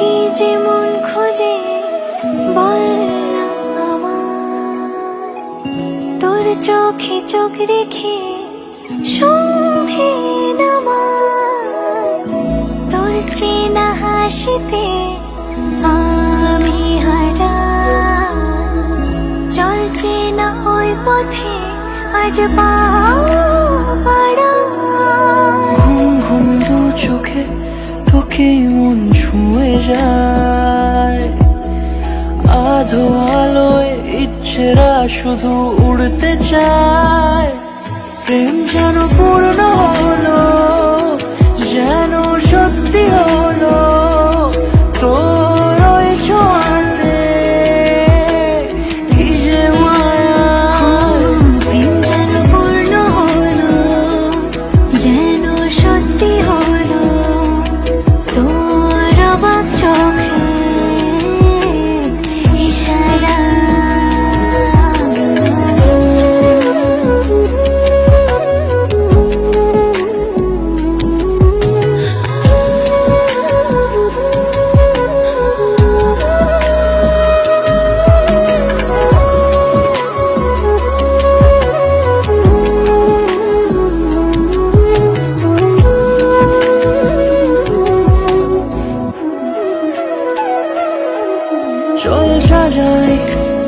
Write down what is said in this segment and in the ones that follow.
কি যেমন খোঁজে, বল তোর চোখে চোখ রেখে সন্ধে নামায়। তোর চেনা হাসিতে আমি হারা চল চেনা ওই পথে আজ পাড়া ঘুম ঘুম দু চোখে তোকে মন ছুঁয়ে যায়। আধো আলোয় ইচ্ছেরা শুধু উড়তে চায়। প্রেম যেন পূর্ণ হলো। চল সাজাই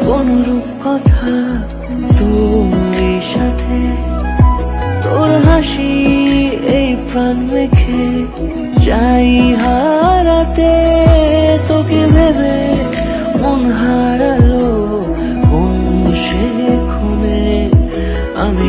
কোন রূপ কথা এই সাথে। তোর হাসি এই প্রাণ রেখে চাই হারাতে। তোকে ভেবে মন হারালো কোন সে খুনে আমি